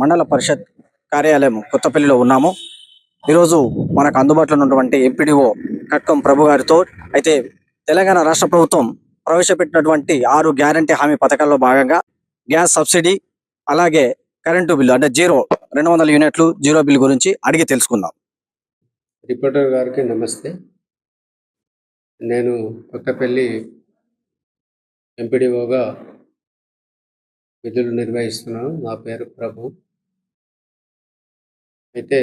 మండల పరిషత్ కార్యాలయం కొత్తపల్లిలో ఉన్నాము. ఈరోజు మనకు అందుబాటులో ఉన్నటువంటి ఎంపీడీఓ కట్కం ప్రభు గారితో అయితే తెలంగాణ రాష్ట్ర ప్రభుత్వం ప్రవేశపెట్టినటువంటి ఆరు గ్యారంటీ హామీ పథకాల్లో భాగంగా గ్యాస్ సబ్సిడీ అలాగే కరెంటు బిల్లు అంటే జీరో రెండు వందల యూనిట్లు జీరో బిల్ గురించి అడిగి తెలుసుకుందాం. రిపోర్టర్ గారికి నమస్తే. నేను కొత్తపల్లి ఎంపీడీఓగా విధులు నిర్వహిస్తున్నాను. నా పేరు ప్రభు. అయితే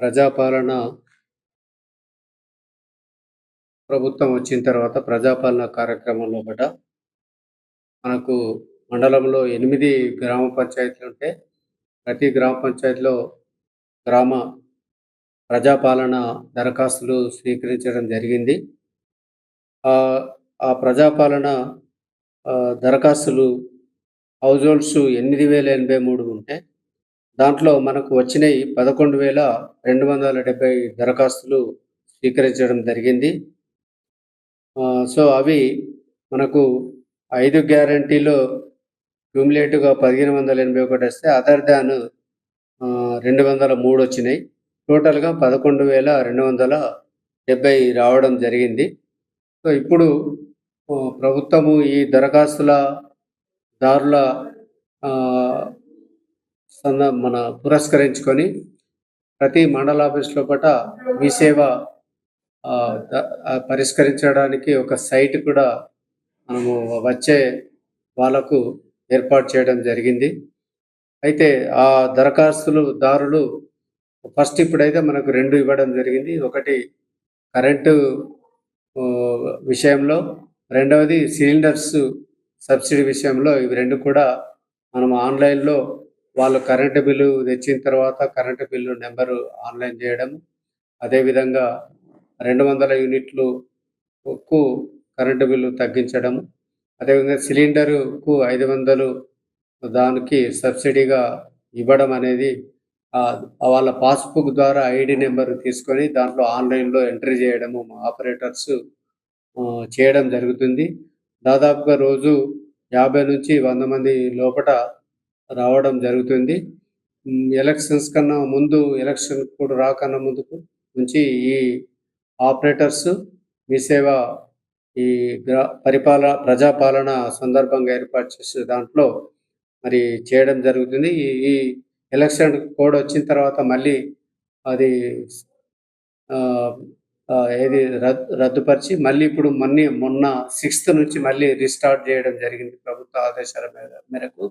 ప్రజాపాలన ప్రభుత్వం వచ్చిన తర్వాత ప్రజాపాలన కార్యక్రమంలో ఒకట మనకు మండలంలో ఎనిమిది గ్రామ పంచాయతీలు ఉంటే ప్రతి గ్రామ పంచాయతీలో గ్రామ ప్రజాపాలన దరఖాస్తులు స్వీకరించడం జరిగింది. ఆ ప్రజాపాలన దరఖాస్తులు హౌస్ హోల్డ్స్ ఎనిమిది వేల ఎనభై మూడు ఉంటే దాంట్లో మనకు వచ్చినాయి పదకొండు వేల రెండు వందల డెబ్బై దరఖాస్తులు స్వీకరించడం జరిగింది. ఆ, సో అవి మనకు ఐదు గ్యారంటీలో క్యూములేటివ్గా పదిహేను వందల ఎనభై ఒకటి వస్తే అదర్ దాన్ రెండు వందల మూడు వచ్చినాయి. టోటల్గా పదకొండు వేల రెండు వందల డెబ్బై రావడం జరిగింది. సో ఇప్పుడు ప్రభుత్వము ఈ దరఖాస్తుల దారుల సంద మన పురస్కరించుకొని ప్రతి మండల ఆఫీస్ లోపల మీ సేవ పరిష్కరించడానికి ఒక సైట్ కూడా మనము వచ్చే వాళ్ళకు ఏర్పాటు చేయడం జరిగింది. అయితే ఆ దరఖాస్తులు దారులు ఫస్ట్ ఇప్పుడైతే మనకు రెండు ఇవ్వడం జరిగింది. ఒకటి కరెంటు విషయంలో రెండవది సిలిండర్స్ సబ్సిడీ విషయంలో ఇవి రెండు కూడా మనం ఆన్లైన్లో వాళ్ళు కరెంటు బిల్లు తెచ్చిన తర్వాత కరెంటు బిల్లు నెంబరు ఆన్లైన్ చేయడం. అదేవిధంగా రెండు వందల యూనిట్లుకు కరెంటు బిల్లు తగ్గించడం. అదేవిధంగా సిలిండరుకు ఐదు వందలు దానికి సబ్సిడీగా ఇవ్వడం అనేది వాళ్ళ పాస్బుక్ ద్వారా ఐడి నెంబర్ తీసుకొని దాంట్లో ఆన్లైన్లో ఎంట్రీ చేయడము ఆపరేటర్స్ చేయడం జరుగుతుంది. దాదాపుగా రోజు యాభై నుంచి వంద మంది లోపల రావడం జరుగుతుంది. ఎలక్షన్స్ కన్నా ముందు ఎలక్షన్ కూడా రాకన్నా ముందుకు నుంచి ఈ ఆపరేటర్స్ మీ సేవ ఈ గ్రా పరిపాలన ప్రజాపాలన సందర్భంగా ఏర్పాటు చేసే దాంట్లో మరి చేయడం జరుగుతుంది. ఈ ఎలక్షన్ కోడ్ వచ్చిన తర్వాత మళ్ళీ అది ఆ, ఏది రద్దుపరిచి మళ్ళీ ఇప్పుడు మొన్న మొన్న సిక్స్త్ నుంచి మళ్ళీ రీస్టార్ట్ చేయడం జరిగింది ప్రభుత్వ ఆదేశాల మేరకు.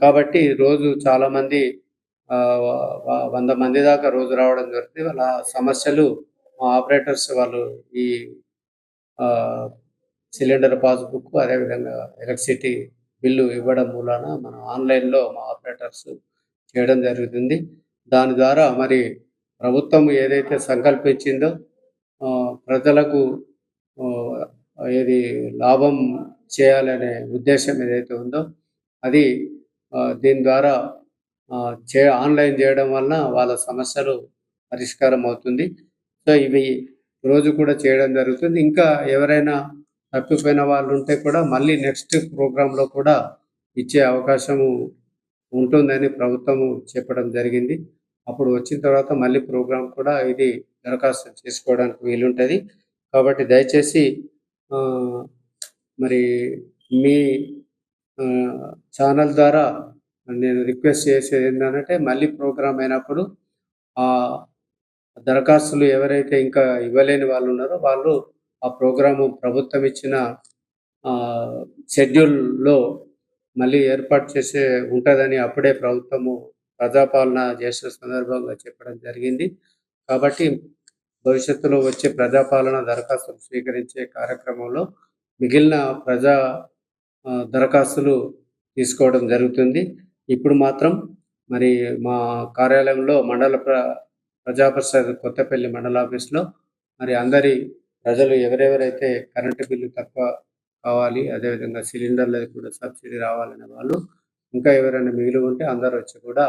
కాబట్టి రోజు చాలా మంది ఆ, వంద మంది దాకా రోజు రావడం జరిగింది వాళ్ళ సమస్యలు మా ఆపరేటర్స్ వాళ్ళు ఈ సిలిండర్ పాస్బుక్ అదేవిధంగా ఎలక్ట్రిసిటీ బిల్లు ఇవ్వడం మూలాన మనం ఆన్లైన్లో మా ఆపరేటర్స్ చేయడం జరుగుతుంది. దాని ద్వారా మరి ప్రభుత్వం ఏదైతే సంకల్పించిందో ప్రజలకు ఏది లాభం చేయాలనే ఉద్దేశం ఏదైతే ఉందో అది దీని ద్వారా చే ఆన్లైన్ చేయడం వలన వాళ్ళ సమస్యలు పరిష్కారం అవుతుంది. సో ఇవి రోజు కూడా చేయడం జరుగుతుంది. ఇంకా ఎవరైనా తప్పిపోయిన వాళ్ళు ఉంటే కూడా మళ్ళీ నెక్స్ట్ ప్రోగ్రాంలో కూడా ఇచ్చే అవకాశము ఉంటుందని ప్రభుత్వము చెప్పడం జరిగింది. అప్పుడు వచ్చిన తర్వాత మళ్ళీ ప్రోగ్రాం కూడా ఇది దరఖాస్తు చేసుకోవడానికి వీలుంటుంది. కాబట్టి దయచేసి ఆ, మరి మీ ఛానల్ ద్వారా నేను రిక్వెస్ట్ చేసేది ఏంటంటే మళ్ళీ ప్రోగ్రాం అయినప్పుడు ఆ దరఖాస్తులు ఎవరైతే ఇంకా ఇవ్వలేని వాళ్ళు ఉన్నారో వాళ్ళు ఆ ప్రోగ్రాము ప్రభుత్వం ఇచ్చిన ఆ, షెడ్యూల్లో మళ్ళీ ఏర్పాటు చేసే ఉంటుందని అప్పుడే ప్రభుత్వము ప్రజాపాలన చేసే సందర్భంగా చెప్పడం జరిగింది. కాబట్టి భవిష్యత్తులో వచ్చే ప్రజాపాలన దరఖాస్తులు స్వీకరించే కార్యక్రమంలో మిగిలిన ప్రజా దరఖాస్తులు తీసుకోవడం జరుగుతుంది. ఇప్పుడు మాత్రం మరి మా కార్యాలయంలో మండల ప్ర ప్రజాపరిషత్ కొత్తపల్లి మండల ఆఫీస్లో మరి అందరి ప్రజలు ఎవరెవరైతే కరెంటు బిల్లు తక్కువ కావాలి అదేవిధంగా సిలిండర్లు కూడా సబ్సిడీ రావాలనే వాళ్ళు ఇంకా ఎవరైనా మిగిలి ఉంటే అందరూ వచ్చి కూడా